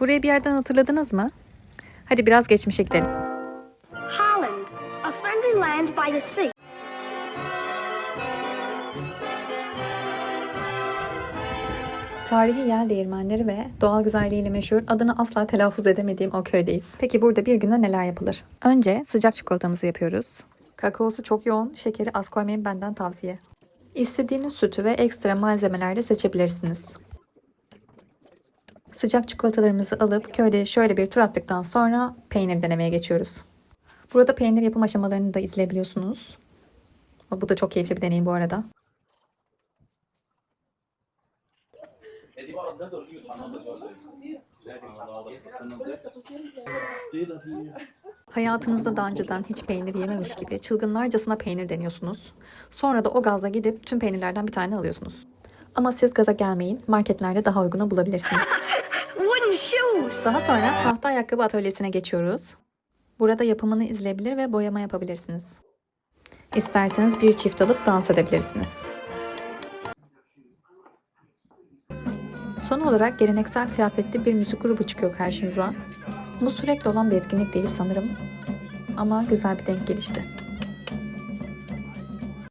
Burayı bir yerden hatırladınız mı? Hadi biraz geçmişe gidelim. Holland, a friendly land by the sea. Tarihi yel değirmenleri ve doğal güzelliğiyle meşhur adını asla telaffuz edemediğim o köydeyiz. Peki burada bir günde neler yapılır? Önce sıcak çikolatamızı yapıyoruz. Kakaosu çok yoğun, şekeri az koymayın benden tavsiye. İstediğiniz sütü ve ekstra malzemeler de seçebilirsiniz. Sıcak çikolatalarımızı alıp köyde şöyle bir tur attıktan sonra peynir denemeye geçiyoruz. Burada peynir yapım aşamalarını da izleyebiliyorsunuz. Bu da çok keyifli bir deneyim bu arada. Hayatınızda daha önceden hiç peynir yememiş gibi çılgınlarcasına peynir deniyorsunuz. Sonra da o gazla gidip tüm peynirlerden bir tane alıyorsunuz. Ama siz gaza gelmeyin. Marketlerde daha uyguna bulabilirsiniz. Daha sonra tahta ayakkabı atölyesine geçiyoruz. Burada yapımını izleyebilir ve boyama yapabilirsiniz. İsterseniz bir çift alıp dans edebilirsiniz. Son olarak geleneksel kıyafetli bir müzik grubu çıkıyor karşınıza. Bu sürekli olan bir etkinlik değil sanırım. Ama güzel bir denk gelişti.